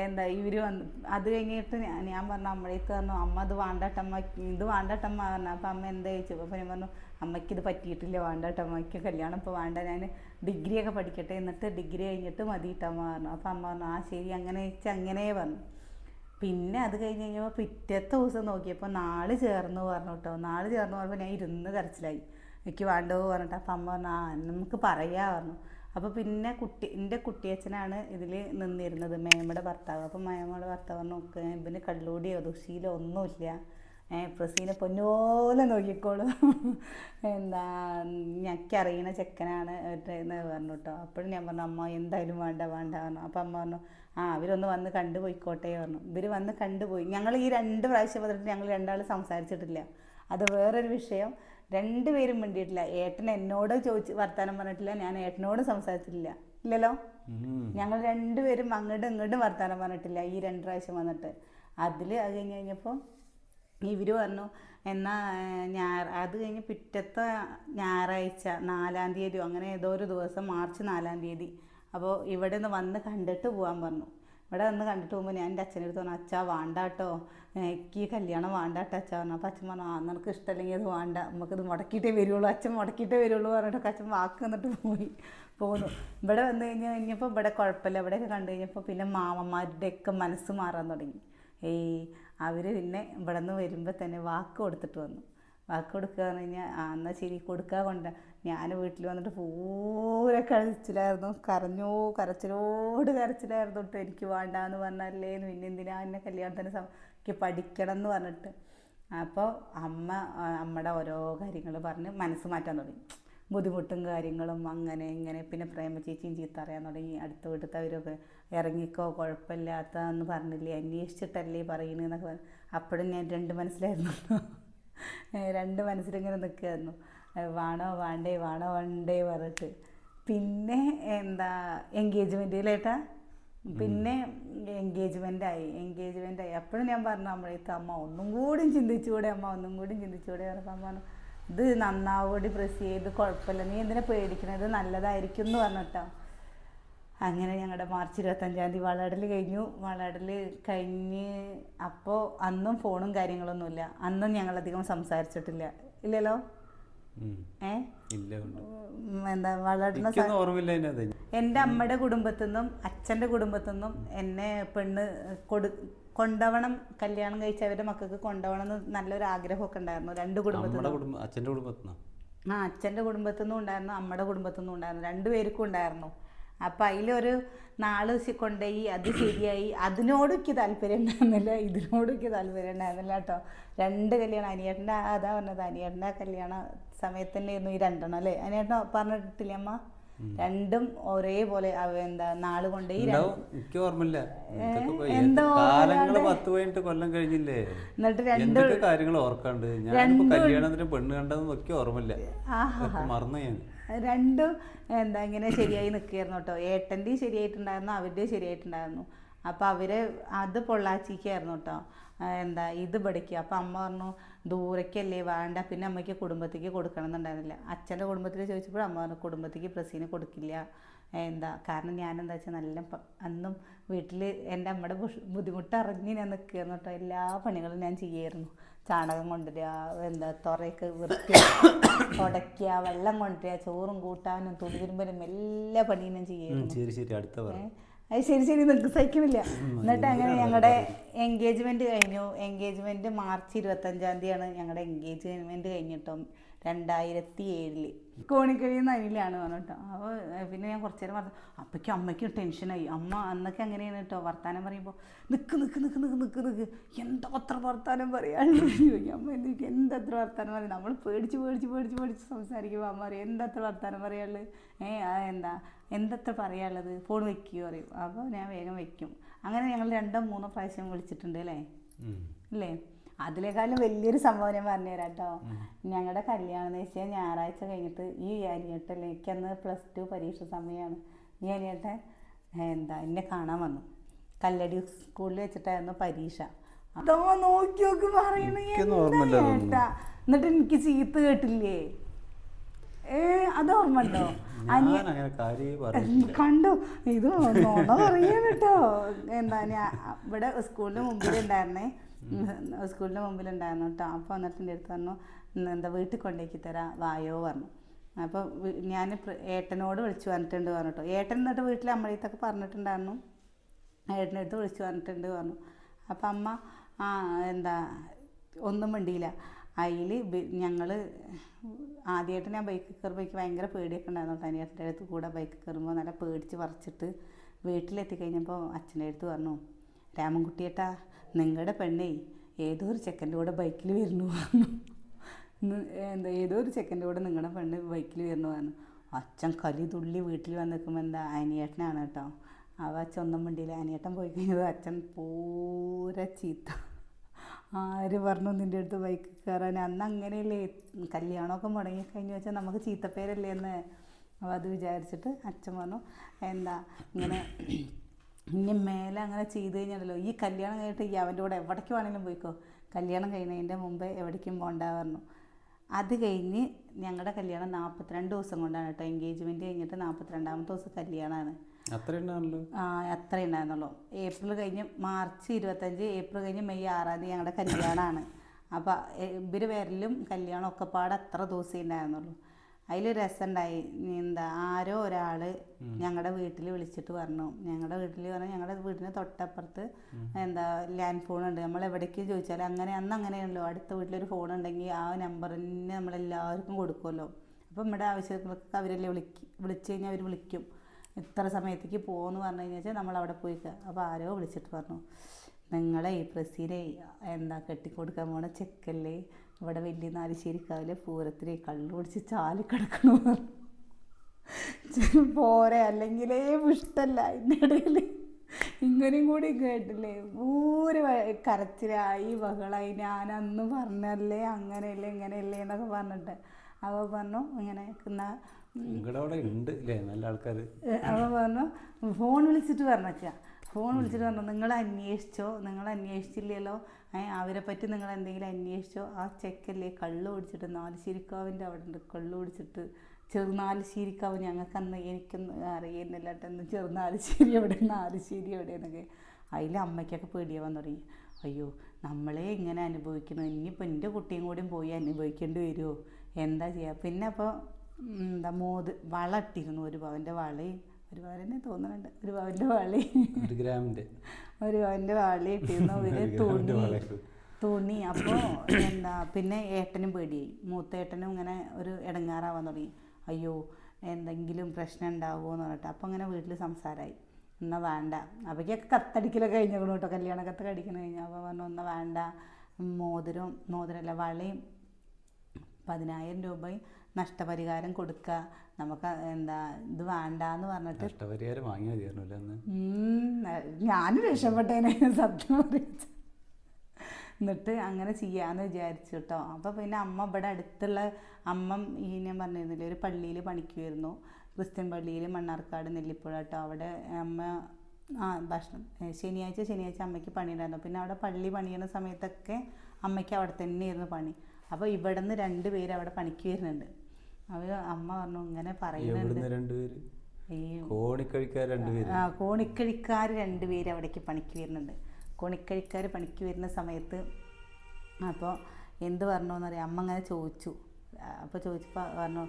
എന്താ ഇവർ വന്ന് അത് കഴിഞ്ഞിട്ട് ഞാൻ ഞാൻ പറഞ്ഞു അമ്മഴേക്ക് പറഞ്ഞു അമ്മ അത് വേണ്ടട്ടമ്മ ഇത് വേണ്ടട്ടമ്മ പറഞ്ഞു. അപ്പം അമ്മ എന്താ ചോദിച്ചു അപ്പം ഞാൻ പറഞ്ഞു അമ്മയ്ക്ക് ഇത് പറ്റിയിട്ടില്ല അമ്മയ്ക്ക് കല്യാണം ഇപ്പോൾ വേണ്ട ഞാൻ ഡിഗ്രി ഒക്കെ പഠിക്കട്ടെ എന്നിട്ട് ഡിഗ്രി കഴിഞ്ഞിട്ട് മതി മതിയിട്ടമ്മ പറഞ്ഞു. അപ്പോൾ അമ്മ പറഞ്ഞു ആ ശരി അങ്ങനെ വെച്ച് അങ്ങനെ പറഞ്ഞു. പിന്നെ അത് കഴിഞ്ഞ് കഴിഞ്ഞപ്പോൾ പിറ്റത്തെ ദിവസം നോക്കിയപ്പോൾ നാൾ ചേർന്ന് പറഞ്ഞു കേട്ടോ. നാൾ ചേർന്ന് പറഞ്ഞപ്പോൾ ഞാൻ ഇരുന്ന് കരച്ചിലായി. എനിക്ക് വേണ്ടോ പറഞ്ഞിട്ട് അപ്പം അമ്മ പറഞ്ഞു ആ നമുക്ക് പറയാ പറഞ്ഞു. അപ്പോൾ പിന്നെ കുട്ടി എന്റെ കുട്ടിയച്ഛനാണ് ഇതിൽ നിന്നിരുന്നത് മേമയുടെ ഭർത്താവ്. അപ്പം മേമയുടെ ഭർത്താവ് പറഞ്ഞു "ഒക്കെ ഇവന് കള്ളുകൂടിയോ ദുശീലോ ഒന്നുമില്ല. പ്രസീനെ പൊന്നുപോലെ നോക്കിക്കോളും. എന്താ ഞക്കറിയണ ചെക്കനാണ് എന്ന് പറഞ്ഞു കേട്ടോ അപ്പോഴും ഞാൻ പറഞ്ഞു അമ്മ എന്തായാലും വേണ്ട വേണ്ട പറഞ്ഞു. അപ്പം അമ്മ പറഞ്ഞു ആ അവരൊന്ന് വന്ന് കണ്ടു പോയിക്കോട്ടെ പറഞ്ഞു. ഇവർ വന്ന് കണ്ടുപോയി ഞങ്ങൾ ഈ രണ്ട് പ്രാവശ്യം വന്നിട്ട് ഞങ്ങൾ രണ്ടാൾ സംസാരിച്ചിട്ടില്ല. അത് വേറൊരു വിഷയം. രണ്ടുപേരും മിണ്ടിയിട്ടില്ല. ഏട്ടൻ എന്നോട് ചോദിച്ച് വർത്തമാനം പറഞ്ഞിട്ടില്ല. ഞാൻ ഏട്ടനോട് സംസാരിച്ചിട്ടില്ല. ഇല്ലല്ലോ. ഞങ്ങൾ രണ്ടുപേരും അങ്ങോട്ടും ഇങ്ങോട്ടും വർത്തമാനം പറഞ്ഞിട്ടില്ല ഈ രണ്ട് പ്രാവശ്യം വന്നിട്ട്. അതിൽ അത് കഴിഞ്ഞ് കഴിഞ്ഞപ്പോൾ ഇവർ പറഞ്ഞു എന്നാൽ ഞായർ അത് കഴിഞ്ഞ് പിറ്റത്തെ ഞായറാഴ്ച നാലാം തീയതിയോ അങ്ങനെ ഏതോ ഒരു ദിവസം മാർച്ച് നാലാം തീയതി അപ്പോൾ ഇവിടെ നിന്ന് വന്ന് കണ്ടിട്ട് പോകാൻ പറഞ്ഞു. ഇവിടെ വന്ന് കണ്ടിട്ട് പോകുമ്പോൾ ഞാൻ എന്റെ അച്ഛന്റെ അടുത്ത് പറഞ്ഞു അച്ഛാ വേണ്ടാട്ടോ എനിക്ക് ഈ കല്യാണം വേണ്ടാട്ടോ അച്ഛാ. പറഞ്ഞു. അപ്പോൾ അച്ഛൻ പറഞ്ഞു ആ നിനക്ക് ഇഷ്ടമല്ലെങ്കിൽ അത് വേണ്ട. നമുക്കിത് മുടക്കിയിട്ടേ വരുള്ളൂ. അച്ഛൻ മുടക്കിയിട്ടേ വരുള്ളൂ പറഞ്ഞിട്ട് അച്ഛൻ വാക്ക് എന്നിട്ട് പോയി പോന്നു. ഇവിടെ വന്നു കഴിഞ്ഞ് കഴിഞ്ഞപ്പോൾ ഇവിടെ കുഴപ്പമില്ല. ഇവിടെയൊക്കെ കണ്ടു കഴിഞ്ഞപ്പോൾ പിന്നെ മാമന്മാരുടെയൊക്കെ മനസ്സ് മാറാൻ തുടങ്ങി. ഏയ് അവർ പിന്നെ ഇവിടെ നിന്ന് വരുമ്പോൾ തന്നെ വാക്ക് കൊടുത്തിട്ട് വന്നു. വാക്ക് കൊടുക്കുക എന്ന് കഴിഞ്ഞാൽ ആ എന്നാൽ ശരി കൊടുക്കുക കൊണ്ട ഞാൻ വീട്ടിൽ വന്നിട്ട് പൂരെ കരച്ചിലായിരുന്നു. കരഞ്ഞോ കരച്ചിലോട് കരച്ചിലായിരുന്നു കേട്ടോ എനിക്ക് വേണ്ടാന്ന് പറഞ്ഞല്ലേ പിന്നെ എന്തിനാ എന്നെ കല്യാണത്തിന് എനിക്ക് പഠിക്കണം എന്ന് പറഞ്ഞിട്ട്. അപ്പോൾ അമ്മ അമ്മയുടെ ഓരോ കാര്യങ്ങൾ പറഞ്ഞ് മനസ്സ് മാറ്റാൻ തുടങ്ങി. ബുദ്ധിമുട്ടും കാര്യങ്ങളും അങ്ങനെ ഇങ്ങനെ. പിന്നെ പ്രേമ ചേച്ചിയും ചീത്ത അറിയാൻ തുടങ്ങി. അടുത്ത വീട്ടിലത്തവരൊക്കെ ഇറങ്ങിക്കോ കുഴപ്പമില്ലാത്ത എന്ന് പറഞ്ഞില്ലേ? അന്വേഷിച്ചിട്ടല്ലേ പറയുന്നതെന്നൊക്കെ പറഞ്ഞു അപ്പോഴും ഞാൻ രണ്ട് മനസ്സിലായിരുന്നു. രണ്ട് മനസ്സിലിങ്ങനെ നിൽക്കുകയായിരുന്നു വേണോ വേണ്ടേ വേണോ വേണ്ടേ പറഞ്ഞിട്ട്. പിന്നെ എന്താ എൻഗേജ്മെന്റിലേട്ടാ പിന്നെ എൻഗേജ്മെന്റ് ആയി. എൻഗേജ്മെന്റ് ആയി. അപ്പോഴും ഞാൻ പറഞ്ഞു നമ്മളെ അമ്മ ഒന്നും കൂടി ചിന്തിച്ചുകൂടെ അമ്മ ഒന്നും കൂടി ചിന്തിച്ചുകൂടെ പറഞ്ഞപ്പോൾ അമ്മ പറഞ്ഞു ഇത് നന്നാവോടി പ്രസ് ചെയ്ത് കുഴപ്പമില്ല. നീ എന്തിനാ പേടിക്കണത്? നല്ലതായിരിക്കും എന്ന് പറഞ്ഞിട്ടോ. അങ്ങനെ ഞങ്ങളുടെ മാർച്ച് ഇരുപത്തഞ്ചാം തീയതി വളടൽ കഴിഞ്ഞു. വളടൽ കഴിഞ്ഞ് അപ്പോൾ അന്നും ഫോണും കാര്യങ്ങളൊന്നുമില്ല. അന്നും ഞങ്ങളധികം സംസാരിച്ചിട്ടില്ല. ഇല്ലല്ലോ? എന്താ വളർന്ന എന്റെ അമ്മയുടെ കുടുംബത്തിൽ നിന്നും അച്ഛന്റെ കുടുംബത്തിൽ നിന്നും എന്നെ പെണ്ണ് കൊടു കൊണ്ടവണം കല്യാണം കഴിച്ച അവരുടെ മക്കൾക്ക് കൊണ്ടവണം എന്ന് നല്ലൊരു ആഗ്രഹമൊക്കെ ഉണ്ടായിരുന്നു. രണ്ട് കുടുംബത്തിൽ അച്ഛന്റെ ആ അച്ഛന്റെ കുടുംബത്തിൽ നിന്നും ഉണ്ടായിരുന്നു അമ്മയുടെ കുടുംബത്തിൽ നിന്നും ഉണ്ടായിരുന്നു രണ്ടുപേർക്കും ഉണ്ടായിരുന്നു. അപ്പം അതിലൊരു നാൾ കൊണ്ടുപോയി അത് ശരിയായി. അതിനോടൊക്കെ താല്പര്യം ഉണ്ടായിരുന്നില്ല. ഇതിനോടൊക്കെ താല്പര്യം ഉണ്ടായിരുന്നില്ല കേട്ടോ. രണ്ട് കല്യാണം. അനിയേട്ടന്റെ അതാ പറഞ്ഞത് അനിയേട്ടന്റെ കല്യാണ സമയത്ത് തന്നെയായിരുന്നു ഈ രണ്ടെണ്ണം അല്ലേ? അനിയേട്ടൻ പറഞ്ഞിട്ടില്ലേ അമ്മ? രണ്ടും ഒരേപോലെ എന്താ നാൾ കൊണ്ടുപോയി രണ്ട് എനിക്ക് ഓർമ്മയില്ല. പത്ത് പതിനെട്ട് കൊല്ലം കഴിഞ്ഞില്ലേ? എന്നിട്ട് രണ്ട് കാര്യങ്ങൾ ഓർക്കാണ്ട്? ഞാൻ കല്യാണത്തിന് പെണ്ണ് കണ്ടതെന്ന് ഒക്കെ ഓർമ്മയില്ല. മറന്നു ഞാൻ. രണ്ടും എന്താ ഇങ്ങനെ ശരിയായി നിൽക്കുകയായിരുന്നു കേട്ടോ. ഏട്ടന്റെയും ശരിയായിട്ടുണ്ടായിരുന്നു അവരുടെയും ശരിയായിട്ടുണ്ടായിരുന്നു. അപ്പോൾ അവർ അത് പൊള്ളാച്ചിക്കായിരുന്നു കേട്ടോ. എന്താ ഇത് പഠിക്കുക അപ്പോൾ അമ്മ പറഞ്ഞു ദൂരക്കല്ലേ വേണ്ട. പിന്നെ അമ്മയ്ക്ക് കുടുംബത്തേക്ക് കൊടുക്കണം എന്നുണ്ടായിരുന്നില്ല അച്ഛന്റെ കുടുംബത്തിൽ ചോദിച്ചപ്പോൾ അമ്മ പറഞ്ഞു കുടുംബത്തേക്ക് പ്രസീനെ കൊടുക്കില്ല. എന്താ കാരണം ഞാൻ വെച്ചാൽ നല്ല അന്നും വീട്ടിൽ എന്റെ അമ്മയുടെ ബുദ്ധിമുട്ട് അറിഞ്ഞ് ഞാൻ നിൽക്കുകയായിരുന്നു കേട്ടോ. എല്ലാ പണികളും ഞാൻ ചെയ്യായിരുന്നു. ചാണകം കൊണ്ടുവരിക എന്താ തുറയൊക്കെ വൃത്തിയാക്കുക തുടയ്ക്കുക വെള്ളം കൊണ്ടുവരിക ചോറും കൂട്ടാനും തുണി തിരുമ്പലും എല്ലാ പണിയും ചെയ്യും ശരി ശരി അടുത്ത അത് ശരി ശരി നിങ്ങൾക്ക് സഹിക്കണില്ല. എന്നിട്ട് അങ്ങനെ ഞങ്ങളുടെ എൻഗേജ്മെന്റ് കഴിഞ്ഞു. എൻഗേജ്മെന്റ് മാർച്ച് ഇരുപത്തഞ്ചാം തീയതിയാണ് ഞങ്ങളുടെ എൻഗേജ്മെന്റ് കഴിഞ്ഞിട്ടും രണ്ടായിരത്തി ഏഴിൽ. കോണിക്കഴി നനിലാണ് പറഞ്ഞിട്ടോ. അപ്പോൾ പിന്നെ ഞാൻ കുറച്ച് നേരം പറഞ്ഞു അപ്പയ്ക്കും അമ്മയ്ക്കും ടെൻഷനായി. അമ്മ അന്നൊക്കെ അങ്ങനെയാണ് കേട്ടോ വർത്താനം പറയുമ്പോൾ നിക്ക് നിക്ക് നിക്ക് നിക്ക് നിക്ക് നിക്ക് എന്താ അത്ര വർത്താനം ചോദിക്കും. അമ്മ എന്ത് എന്താ എന്തത്ര വർത്താനം പറയും? നമ്മൾ പേടിച്ച് പേടിച്ച് പേടിച്ച് പേടിച്ച് സംസാരിക്കുമ്പോൾ അമ്മ പറയും എന്തത്ര വർത്താനം പറയാനുള്ളത്? ഏ എന്താ എന്തത്ര പറയാനുള്ളത്? ഫോൺ വെക്കുക പറയും. അപ്പോൾ ഞാൻ വേഗം വെക്കും. അങ്ങനെ ഞങ്ങൾ രണ്ടോ മൂന്നോ പ്രാവശ്യം വിളിച്ചിട്ടുണ്ട് അല്ലേ? ഉം. അല്ലേ അതിനേക്കാളും വലിയൊരു സംഭവം ഞാൻ പറഞ്ഞുതരാം കേട്ടോ ഞങ്ങളുടെ കല്യാണം എന്ന് വെച്ചാൽ ഞായറാഴ്ച കഴിഞ്ഞിട്ട് ഈ അനിയട്ടല്ലേ എനിക്ക് അന്ന് പ്ലസ് ടു പരീക്ഷ സമയമാണ് ഈ അനിയട്ടൻ എന്താ എന്നെ കാണാൻ വന്നു. കല്ലടി സ്കൂളിൽ വെച്ചിട്ടായിരുന്നു പരീക്ഷ. അതോ നോക്കി നോക്കി പറയണേ. എന്നിട്ട് എനിക്ക് ചീത്ത കേട്ടില്ലേ? ഏ അത് ഓർമ്മ ഉണ്ടോ കണ്ടു. ഇത് നോണ പറയാൻ കേട്ടോ. എന്താ ഞാൻ ഇവിടെ സ്കൂളിന് മുമ്പിലുണ്ടായിരുന്നേ. സ്കൂളിന് മുമ്പിലുണ്ടായിരുന്നു കേട്ടോ. അപ്പോൾ വന്നിട്ട് എന്റെ അടുത്ത് പറഞ്ഞു "ഇന്ന് എന്താ വീട്ടിൽ കൊണ്ടേക്ക് തരാം വായോ പറഞ്ഞു. അപ്പോൾ ഞാൻ ഏട്ടനോട് വിളിച്ചു പറഞ്ഞിട്ടുണ്ട് പറഞ്ഞു കേട്ടോ ഏട്ടൻ എന്നിട്ട് വീട്ടിൽ അമ്മയത്തൊക്കെ പറഞ്ഞിട്ടുണ്ടായിരുന്നു. ഏട്ടന്റെ അടുത്ത് വിളിച്ചു പറഞ്ഞിട്ടുണ്ട് പറഞ്ഞു. അപ്പം അമ്മ ആ എന്താ ഒന്നും മിണ്ടിയില്ല. അതിൽ ഞങ്ങൾ ആദ്യമായിട്ട് ഞാൻ ബൈക്ക് കയറുമ്പോൾ എനിക്ക് ഭയങ്കര പേടിയൊക്കെ ഉണ്ടായിരുന്നു കേട്ടോ. അടുത്ത് കൂടെ ബൈക്ക് കയറുമ്പോൾ നല്ല പേടിച്ച് പറിച്ചിട്ട് വീട്ടിലെത്തി കഴിഞ്ഞപ്പോൾ അച്ഛന്റെ അടുത്ത് പറഞ്ഞു രാമൻകുട്ടിയേട്ടാ നിങ്ങളുടെ പെണ്ണേ ഏതോ ഒരു ചെക്കന്റെ കൂടെ ബൈക്കിൽ വരുന്നു പറഞ്ഞു. എന്താ ഏതോ ഒരു ചെക്കന്റെ കൂടെ നിങ്ങളുടെ പെണ്ണ് ബൈക്കിൽ വരുന്നു പറഞ്ഞു. അച്ഛൻ കലി തുള്ളി വീട്ടിൽ വന്ന് നിൽക്കുമ്പോൾ എന്താ അനിയേട്ടനാണ് കേട്ടോ. അവ അച്ഛൻ ഒന്നും മിണ്ടിയില്ല അനിയേട്ടൻ പോയി കഴിഞ്ഞത് അച്ഛൻ പൂര ചീത്ത. ആര് പറഞ്ഞു നിന്റെ അടുത്ത് ബൈക്ക് കയറാൻ അന്ന് അങ്ങനെയല്ലേ. കല്യാണമൊക്കെ മുടങ്ങി കഴിഞ്ഞു വെച്ചാൽ നമുക്ക് ചീത്തപ്പേരല്ലേ എന്ന് അപ്പോൾ അത് വിചാരിച്ചിട്ട് അച്ഛൻ പറഞ്ഞു എന്താ ഇങ്ങനെ ഇനി മേലെ അങ്ങനെ ചെയ്ത് കഴിഞ്ഞാലല്ലോ ഈ കല്യാണം കഴിഞ്ഞിട്ട് ഈ അവന്റെ കൂടെ എവിടേക്ക് വേണമെങ്കിലും പോയിക്കോ? കല്യാണം കഴിയുന്നതിന്റെ മുമ്പേ എവിടേക്കും പോകണ്ട പറഞ്ഞു. അത് കഴിഞ്ഞ് ഞങ്ങളുടെ കല്യാണം നാൽപ്പത്തിരണ്ട് ദിവസം കൊണ്ടാണ് കേട്ടോ. എൻഗേജ്മെന്റ് കഴിഞ്ഞിട്ട് നാൽപ്പത്തിരണ്ടാമത്തെ ദിവസം കല്യാണമാണ് അത്ര ഉണ്ടാണല്ലോ ആ അത്ര ഉണ്ടായിരുന്നുള്ളൂ. ഏപ്രിൽ കഴിഞ്ഞ് മാർച്ച് ഇരുപത്തഞ്ച് ഏപ്രിൽ കഴിഞ്ഞ് മെയ് ആറാം തീയതി ഞങ്ങളുടെ കല്യാണമാണ് അപ്പോൾ ഇവർ വരലും കല്യാണം ഒക്കെ പാടെ അത്ര ദിവസം ഉണ്ടായിരുന്നുള്ളൂ. അതിൽ രസമുണ്ടായി എന്താ ആരോ ഒരാൾ ഞങ്ങളുടെ വീട്ടിൽ വിളിച്ചിട്ട് പറഞ്ഞു. ഞങ്ങളുടെ വീട്ടിൽ പറഞ്ഞാൽ ഞങ്ങളുടെ വീടിന് തൊട്ടപ്പുറത്ത് എന്താ ലാൻഡ് ഫോൺ ഉണ്ട്. നമ്മൾ എവിടേക്ക് ചോദിച്ചാൽ അങ്ങനെ അന്ന് അങ്ങനെയാണല്ലോ. അടുത്ത വീട്ടിലൊരു ഫോൺ ഉണ്ടെങ്കിൽ ആ നമ്പറിന് നമ്മളെല്ലാവർക്കും കൊടുക്കുമല്ലോ അപ്പം നമ്മുടെ ആവശ്യങ്ങൾക്ക് അവരല്ലേ വിളിക്ക് വിളിച്ചു കഴിഞ്ഞാൽ അവർ വിളിക്കും. ഇത്ര സമയത്തേക്ക് പോകുമെന്ന് പറഞ്ഞു കഴിഞ്ഞാൽ നമ്മൾ അവിടെ പോയി അപ്പോൾ ആരോ വിളിച്ചിട്ട് പറഞ്ഞു നിങ്ങളെ ഈ പ്രസീനെ എന്താ കെട്ടിക്കൊടുക്കാൻ പോണ ചെക്കല്ലേ? ഇവിടെ വലിയ നാലിശ്ശേരിക്കാവിലെ പൂരത്തിൽ കള്ളു പിടിച്ച് ചാലി കിടക്കണു. പോരെ അല്ലെങ്കിലേ ഇഷ്ടല്ല എന്റെ ഇടയിൽ ഇങ്ങനെയും കൂടി കേട്ടില്ലേ? ഊര് കരച്ചിലായി ബഹളായി. ഞാൻ അന്ന് പറഞ്ഞല്ലേ അങ്ങനെയല്ലേ ഇങ്ങനെയല്ലേ എന്നൊക്കെ പറഞ്ഞിട്ട്. അവ പറഞ്ഞു ഇങ്ങനെ എന്നാ നിങ്ങളുടെ അവിടെ ഉണ്ട് നല്ല ആൾക്കാർ അവ പറഞ്ഞു ഫോൺ വിളിച്ചിട്ട് പറഞ്ഞേക്ക. ഫോൺ വിളിച്ചിട്ട് പറഞ്ഞു നിങ്ങൾ അന്വേഷിച്ചോ? നിങ്ങൾ അന്വേഷിച്ചില്ലല്ലോ അവരെ പറ്റി നിങ്ങൾ എന്തെങ്കിലും അന്വേഷിച്ചോ? ആ ചെക്കല്ലേ കള്ളു നാല് നാലുശ്ശേരിക്കാവിന്റെ അവിടെ ഉണ്ട് കള്ളു ഓടിച്ചിട്ട് ചെറുനാലുശ്ശേരിക്കാവ് ഞങ്ങൾക്ക് അന്ന് എനിക്കൊന്നും അറിയുന്നില്ല കേട്ടോ എന്ന് ചെറുനാലുശ്ശേരി എവിടെ? നാലുശ്ശേരി എവിടെയെന്നൊക്കെ അതിൽ അമ്മയ്ക്കൊക്കെ പേടിയാവാൻ തുടങ്ങി. അയ്യോ നമ്മളെ ഇങ്ങനെ അനുഭവിക്കുന്നു. ഇനിയിപ്പോൾ എന്റെ കുട്ടിയും കൂടിയും പോയി അനുഭവിക്കേണ്ടി വരുമോ എന്താ ചെയ്യുക പിന്നെ അപ്പോൾ എന്താ മോത് വള ഇട്ടിരുന്നു ഒരു പവന്റെ വളയും ഒരു പവൻ തന്നെ തോന്നുന്നുണ്ട് ഒരു പവന്റെ വളി. ഒരു ഗ്രാമിന്റെ ഒരു പവന്റെ വളി ഇട്ടിരുന്നു. ഒരു തുണി. തുണി. അപ്പോൾ എന്താ പിന്നെ ഏട്ടനും പേടിയായി. മൂത്ത ഏട്ടനും ഇങ്ങനെ ഒരു ഇടങ്ങാറാവാൻ തുടങ്ങി. അയ്യോ എന്തെങ്കിലും പ്രശ്നം ഉണ്ടാവുമോ എന്ന് പറഞ്ഞിട്ട്. അപ്പോൾ അങ്ങനെ വീട്ടിൽ സംസാരമായി എന്നാൽ വേണ്ട. അവയ്ക്കൊക്കെ കത്തടിക്കലൊക്കെ കഴിഞ്ഞു കേട്ടോ. കല്യാണ കത്തൊക്കെ കടിക്കണ കഴിഞ്ഞു. അപ്പോൾ പറഞ്ഞു എന്നാൽ വേണ്ട. മോതിരവും മോതിരമല്ല വളയും പതിനായിരം രൂപയും നഷ്ടപരിഹാരം കൊടുക്കുക നമുക്ക് എന്താ ഇത് വേണ്ട എന്ന് പറഞ്ഞിട്ട്. നഷ്ടപരിഹാരം വാങ്ങി മതിയായിരുന്നു ഞാനും രക്ഷപ്പെട്ടേനെ സത്യം പറയിച്ചു എന്നിട്ട് അങ്ങനെ ചെയ്യാന്ന് വിചാരിച്ചു കേട്ടോ അപ്പോൾ പിന്നെ അമ്മ ഇവിടെ അടുത്തുള്ള അമ്മ ഈ ഞാൻ പറഞ്ഞിരുന്നില്ലേ ഒരു പള്ളിയിൽ പണിക്ക് വരുന്നു ക്രിസ്ത്യൻ പള്ളിയിൽ മണ്ണാർക്കാട് നെല്ലിപ്പുഴ കേട്ടോ. അവിടെ അമ്മ ആ ഭക്ഷണം ശനിയാഴ്ച ശനിയാഴ്ച അമ്മയ്ക്ക് പണിയുണ്ടായിരുന്നു. പിന്നെ അവിടെ പള്ളി പണിയുന്ന സമയത്തൊക്കെ അമ്മയ്ക്ക് അവിടെ തന്നെയായിരുന്നു പണി. അപ്പോൾ ഇവിടെ നിന്ന് രണ്ട് പേര് അവിടെ പണിക്ക് വരുന്നുണ്ട്. അവർ അമ്മ പറഞ്ഞു ഇങ്ങനെ പറയുന്നുണ്ട്. ഈ കോണിക്കഴിക്കാർ രണ്ടുപേര്. ആ കോണിക്കഴിക്കാർ രണ്ടുപേര് അവിടേക്ക് പണിക്ക് വരുന്നുണ്ട്. കോണിക്കഴിക്കാർ പണിക്ക് വരുന്ന സമയത്ത് അപ്പോൾ എന്ത് പറഞ്ഞു എന്നറിയാം അമ്മ അങ്ങനെ ചോദിച്ചു. അപ്പോൾ ചോദിച്ചപ്പോൾ പറഞ്ഞു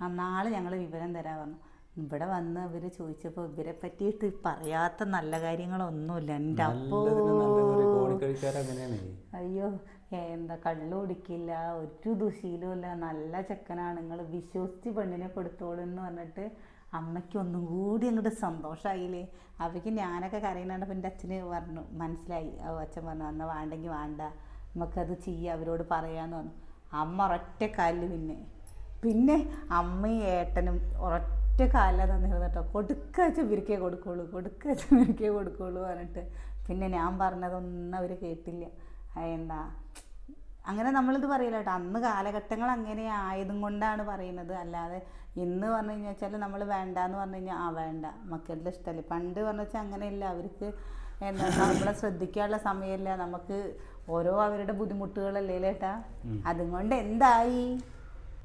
ആ നാളെ ഞങ്ങൾ വിവരം തരാൻ പറഞ്ഞു. ഇവിടെ വന്ന് ഇവർ ചോദിച്ചപ്പോൾ ഇവരെ പറ്റിയിട്ട് പറയാത്ത നല്ല കാര്യങ്ങളൊന്നുമില്ല. എന്റെ അപ്പോ അയ്യോ എന്താ കള്ളുടിക്കില്ല ഒരു ദുശീലുമില്ല നല്ല ചെക്കനാണ്. നിങ്ങൾ വിശ്വസിച്ച് പെണ്ണിനെ കൊടുത്തോളൂ എന്ന് പറഞ്ഞിട്ട് അമ്മയ്ക്ക് ഒന്നും കൂടി അങ്ങോട്ട് സന്തോഷമായില്ലേ അവയ്ക്ക് ഞാനൊക്കെ കരയുന്നുണ്ട് എന്റെ അച്ഛന് പറഞ്ഞു മനസ്സിലായി. അച്ഛൻ പറഞ്ഞു അന്ന വേണ്ടെങ്കിൽ വേണ്ട. നമുക്കത് ചെയ്യുക അവരോട് പറയാമെന്ന് പറഞ്ഞു. അമ്മ ഒരൊറ്റ കാലിൽ പിന്നെ. പിന്നെ അമ്മയും ഏട്ടനും ഒരൊറ്റ കാലിലാണ് തന്നിരുന്നു കേട്ടോ. കൊടുക്കാച്ച ഇവർക്കേ കൊടുക്കുള്ളൂ കൊടുക്കാച്ച ഇവർക്കേ കൊടുക്കുള്ളൂ പറഞ്ഞിട്ട്. പിന്നെ ഞാൻ പറഞ്ഞതൊന്നും അവർ കേട്ടില്ല. എന്താ അങ്ങനെ നമ്മളിത് പറയില്ല കേട്ടോ. അന്ന് കാലഘട്ടങ്ങൾ അങ്ങനെ ആയതും കൊണ്ടാണ് പറയുന്നത്. അല്ലാതെ ഇന്ന് പറഞ്ഞു കഴിഞ്ഞാൽ വെച്ചാൽ നമ്മൾ വേണ്ട എന്ന് പറഞ്ഞു കഴിഞ്ഞാൽ ആ വേണ്ട. മക്കളുടെ ഇഷ്ടമല്ലേ പണ്ട് പറഞ്ഞു വെച്ചാൽ അങ്ങനെയല്ല. അവർക്ക് എന്താ നമ്മളെ ശ്രദ്ധിക്കാനുള്ള സമയമില്ല നമുക്ക് ഓരോ അവരുടെ ബുദ്ധിമുട്ടുകളല്ലേ ചേട്ടാ അതും കൊണ്ട് എന്തായി?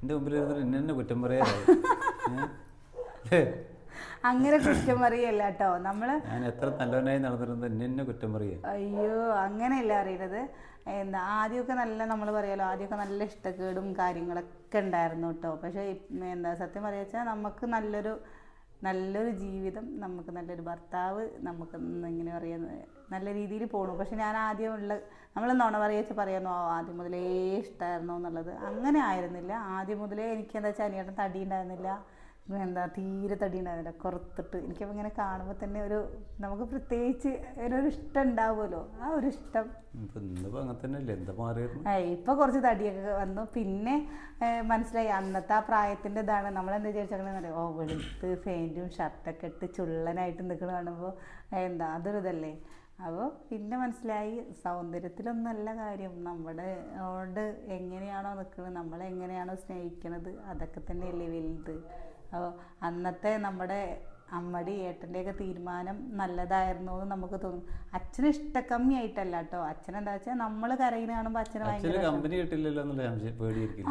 എന്റെ മുമ്പിൽ എന്നെ കുറ്റം പറയാറായി. ഏ? അങ്ങനെ കുറ്റം പറയല്ല കേട്ടോ നമ്മൾ ഞാൻ എത്ര നല്ലവനായി നടന്നിരുന്നത് എന്നെ കുറ്റം പറയുക. അയ്യോ അങ്ങനെയല്ല അറിയണത് എന്താ ആദ്യമൊക്കെ നല്ല നമ്മൾ പറയാലോ ആദ്യമൊക്കെ നല്ല ഇഷ്ടക്കേടും കാര്യങ്ങളൊക്കെ ഉണ്ടായിരുന്നു കേട്ടോ പക്ഷേ എന്താ സത്യം പറയാ വെച്ചാൽ നമുക്ക് നല്ലൊരു നല്ലൊരു ജീവിതം നമുക്ക് നല്ലൊരു ഭർത്താവ് നമുക്ക് എങ്ങനെ ഇങ്ങനെ പറയുന്നത് നല്ല രീതിയിൽ പോണു. പക്ഷെ ഞാൻ ആദ്യമുള്ള നമ്മൾ നുണ പറയാച്ച പറയാനോ ആദ്യം മുതലേ ഇഷ്ടമായിരുന്നു എന്നുള്ളത് അങ്ങനെ ആയിരുന്നില്ല. ആദ്യം മുതലേ എനിക്ക് എന്താ വെച്ചാൽ അനിയേട്ടൻ തടി ഉണ്ടായിരുന്നില്ല. എന്താ തീരെ തടി ഉണ്ടായിരുന്നില്ല കുറത്തിട്ട്. എനിക്കപ്പോൾ ഇങ്ങനെ കാണുമ്പോൾ തന്നെ ഒരു നമുക്ക് പ്രത്യേകിച്ച് ഒരു ഇഷ്ടം ഉണ്ടാവുമല്ലോ. ആ ഒരു ഇഷ്ടം. ഇപ്പൊ കുറച്ച് തടിയൊക്കെ വന്നു. പിന്നെ മനസ്സിലായി. അന്നത്തെ ആ പ്രായത്തിന്റെ ഇതാണ്. നമ്മൾ എന്താ വിചാരിച്ചറിയാം ഓ വെളുത്ത് ഫെയിന്റും ഷർട്ടൊക്കെ ഇട്ട് ചുള്ളനായിട്ട് നിൽക്കണ കാണുമ്പോൾ എന്താ അതൊരു ഇതല്ലേ? അപ്പോൾ പിന്നെ മനസ്സിലായി. സൗന്ദര്യത്തിലൊന്നല്ല കാര്യം. നമ്മുടെ ഓട് എങ്ങനെയാണോ നിൽക്കുന്നത് നമ്മളെങ്ങനെയാണോ സ്നേഹിക്കണത് അതൊക്കെ തന്നെയല്ലേ വലുത്. അപ്പോൾ അന്നത്തെ നമ്മുടെ അമ്മടി ഏട്ടന്റെയൊക്കെ തീരുമാനം നല്ലതായിരുന്നു എന്ന് നമുക്ക് തോന്നും. അച്ഛന് ഇഷ്ടക്കമ്മിയായിട്ടല്ല കേട്ടോ. അച്ഛൻ എന്താ വെച്ചാൽ നമ്മൾ കരയിന് കാണുമ്പോൾ അച്ഛന് ഭയങ്കര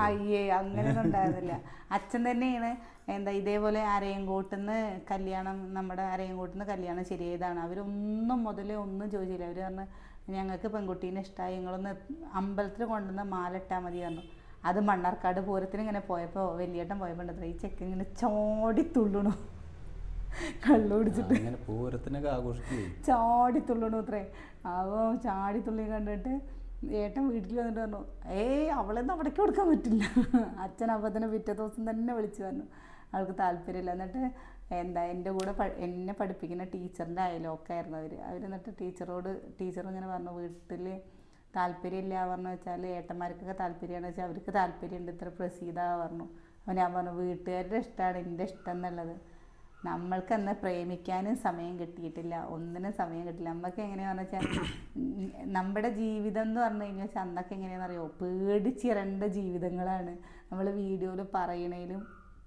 അയ്യേ അങ്ങനെയൊന്നും ഉണ്ടായിരുന്നില്ല. അച്ഛൻ തന്നെയാണ് എന്താ ഇതേപോലെ അരയങ്കോട്ടുന്ന് കല്യാണം നമ്മുടെ അരയങ്കോട്ടുന്ന് കല്യാണം ശരിയായതാണ്. അവരൊന്നും മുതലേ ഒന്നും ചോദിച്ചില്ല. അവർ പറഞ്ഞു ഞങ്ങൾക്ക് പെൺകുട്ടീനെ ഇഷ്ടമായി നിങ്ങളൊന്ന് അമ്പലത്തിൽ കൊണ്ടുവന്ന് മാല ഇട്ടാൽ മതി പറഞ്ഞു അത് മണ്ണാർക്കാട് പൂരത്തിന് ഇങ്ങനെ പോയപ്പോൾ വലിയേട്ടൻ പോയപ്പോൾ ഈ ചെക്ക് ഇങ്ങനെ ചോടി തുള്ളണു. കള്ളു കുടിച്ചിട്ട്. അങ്ങനെ പൂരത്തിനൊക്കെ ആഘോഷിക്കും ചാടി തുള്ളണു അത്രേ. അപ്പോൾ ചാടി തുള്ളി കണ്ടിട്ട് ഏട്ടൻ വീട്ടിൽ വന്നിട്ട് പറഞ്ഞു ഏയ് അവളെന്ന് അവിടേക്ക് കൊടുക്കാൻ പറ്റില്ല. അച്ഛൻ അപ്പം തന്നെ പിറ്റേ ദിവസം തന്നെ വിളിച്ചു പറഞ്ഞു അവൾക്ക് താല്പര്യമില്ല. എന്നിട്ട് എന്താ എന്റെ കൂടെ എന്നെ പഠിപ്പിക്കുന്ന ടീച്ചറിന്റെ അയലോക്കായിരുന്നു അവർ അവർ എന്നിട്ട് ടീച്ചറോട് ടീച്ചർ ഇങ്ങനെ പറഞ്ഞു വീട്ടിൽ താല്പര്യമില്ല പറഞ്ഞു വെച്ചാൽ ഏട്ടന്മാർക്കൊക്കെ താല്പര്യമാണ് വെച്ചാൽ അവർക്ക് താല്പര്യമുണ്ട് ഇത്ര പ്രസീത പറഞ്ഞു. അപ്പോൾ ഞാൻ പറഞ്ഞു വീട്ടുകാരുടെ ഇഷ്ടമാണ് എന്റെ ഇഷ്ടം എന്നുള്ളത്. നമ്മൾക്ക് അന്ന് പ്രേമിക്കാനും സമയം കിട്ടിയിട്ടില്ല ഒന്നിനും സമയം കിട്ടില്ല നമ്മൾക്ക് എങ്ങനെയാണെന്ന് വെച്ചാൽ നമ്മുടെ ജീവിതം എന്ന് പറഞ്ഞു കഴിഞ്ഞാൽ വെച്ചാൽ അന്നൊക്കെ എങ്ങനെയാണെന്ന് അറിയോ? പേടിച്ചിരണ്ട ജീവിതങ്ങളാണ്. നമ്മൾ വീഡിയോയിൽ പറയണേലും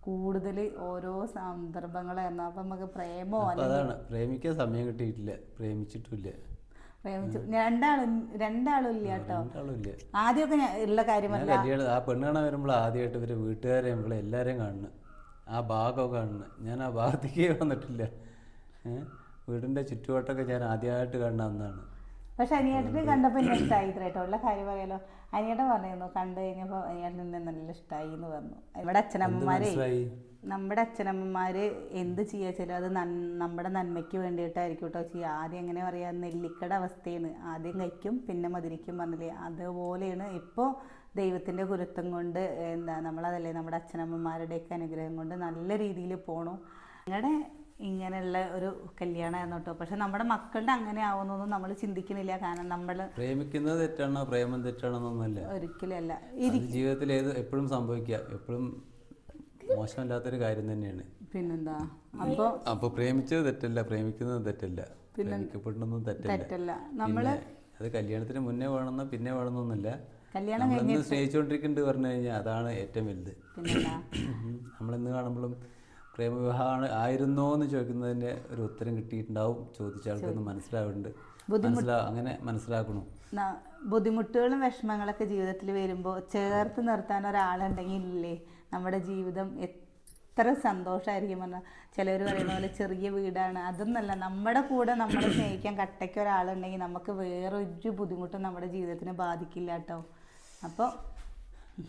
കൂടുതൽ ഓരോ സന്ദർഭങ്ങളായിരുന്നു. അപ്പം നമുക്ക് പ്രേമോ പ്രേമിക്കാൻ സമയം കിട്ടിയിട്ടില്ല പ്രേമിച്ചിട്ടില്ല പ്രേമിച്ചു. രണ്ടാളും രണ്ടാളും ഇല്ല കേട്ടോ. ആദ്യമൊക്കെ ഞാൻ ഉള്ള കാര്യമല്ല കല്യാണം ആ പെണ്ണ് കാണാൻ വരുമ്പോൾ ആദ്യമായിട്ട് ഇവർ വീട്ടുകാരെ നമ്മളെ എല്ലാവരെയും കാണുന്നു. ആ ഭാഗമൊക്കെ കാണുന്നു. ഞാൻ ആ ഭാഗത്തേക്കേ വന്നിട്ടില്ല. വീടിന്റെ ചുറ്റുവട്ടൊക്കെ ചുറ്റുവട്ടമൊക്കെ ഞാൻ ആദ്യമായിട്ട് കാണുന്ന അന്നാണ്. പക്ഷെ അനിയേട്ടനെ കണ്ടപ്പോൾ എന്നെ ഇഷ്ടമായി ഇത്രയായിട്ടോ ഉള്ള കാര്യം പറയാലോ. അനിയേട്ടൻ പറയുന്നു കണ്ടു കഴിഞ്ഞപ്പോൾ അനിയേട്ടൻ നല്ല ഇഷ്ടമായി എന്ന് പറഞ്ഞു. ഇവിടെ അച്ഛനമ്മമാരെ. നമ്മുടെ അച്ഛനമ്മമാർ എന്ത് ചെയ്യാച്ചാലും അത് നൻ- നമ്മുടെ നന്മയ്ക്ക് വേണ്ടിയിട്ടായിരിക്കും കേട്ടോ ചെയ്യുക. ആദ്യം എങ്ങനെ പറയുക നെല്ലിക്കട അവസ്ഥയാണ്. ആദ്യം കഴിക്കും പിന്നെ മധുരിക്കും പറഞ്ഞില്ലേ. അതുപോലെയാണ് ഇപ്പോൾ ദൈവത്തിന്റെ ഗുരുത്വം കൊണ്ട് എന്താ നമ്മളതല്ലേ നമ്മുടെ അച്ഛനമ്മമാരുടെയൊക്കെ അനുഗ്രഹം കൊണ്ട് നല്ല രീതിയിൽ പോണു. ഞങ്ങളുടെ ഇങ്ങനെയുള്ള ഒരു കല്യാണമായിരുന്നു കേട്ടോ പക്ഷെ നമ്മുടെ മക്കളുടെ അങ്ങനെ ആവുന്നൊന്നും നമ്മൾ ചിന്തിക്കുന്നില്ല കാരണം നമ്മൾ പ്രേമിക്കുന്നത് തെറ്റാണോ പ്രേമം തെറ്റാണെന്നൊന്നുമല്ല ഒരിക്കലല്ല അല്ല. ജീവിതത്തിൽ ഏത് എപ്പോഴും സംഭവിക്കുക. എപ്പോഴും മോശമല്ലാത്തൊരു കാര്യം തന്നെയാണ്. പിന്നെന്താ? അപ്പൊ പ്രേമിച്ചത് തെറ്റല്ല പ്രേമിക്കുന്നത് തെറ്റല്ല. പ്രേമിക്കപ്പെടുന്നതും തെറ്റല്ല. പിന്നെ അത് കല്യാണത്തിന് മുന്നേ വേണമെന്നോ പിന്നെ വേണമെന്നൊന്നുമില്ല. കല്യാണം കഴിഞ്ഞ് സ്നേഹിച്ചുകൊണ്ടിരിക്കുന്നുണ്ട് പറഞ്ഞു കഴിഞ്ഞാൽ അതാണ് ഏറ്റവും വലുത്. നമ്മളിന്ന് കാണുമ്പോഴും പ്രേമവിവാഹമാണ് ആയിരുന്നോ എന്ന് ചോദിക്കുന്നതിന്റെ ഒരു ഉത്തരം കിട്ടിയിട്ടുണ്ടാവും. ചോദിച്ച ആൾക്കൊന്ന് മനസ്സിലാവുന്നുണ്ട്. മനസ്സിലാ അങ്ങനെ മനസ്സിലാക്കണു. ബുദ്ധിമുട്ടുകളും വിഷമങ്ങളൊക്കെ ജീവിതത്തിൽ വരുമ്പോൾ ചേർത്ത് നിർത്താൻ ഒരാളുണ്ടെങ്കിൽ ഇല്ലേ? നമ്മുടെ ജീവിതം എത്ര സന്തോഷമായിരിക്കും പറഞ്ഞാൽ ചിലർ പറയുന്ന പോലെ ചെറിയ വീടാണ്. അതൊന്നല്ല നമ്മുടെ കൂടെ നമ്മളെ സ്നേഹിക്കാൻ കട്ടയ്ക്ക് ഒരാളുണ്ടെങ്കിൽ നമുക്ക് വേറൊരു ബുദ്ധിമുട്ടും നമ്മുടെ ജീവിതത്തിന് ബാധിക്കില്ല കേട്ടോ. അപ്പോൾ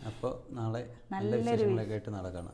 അപ്പോൾ നാളെ നല്ലൊരു കേട്ട് നടക്കണം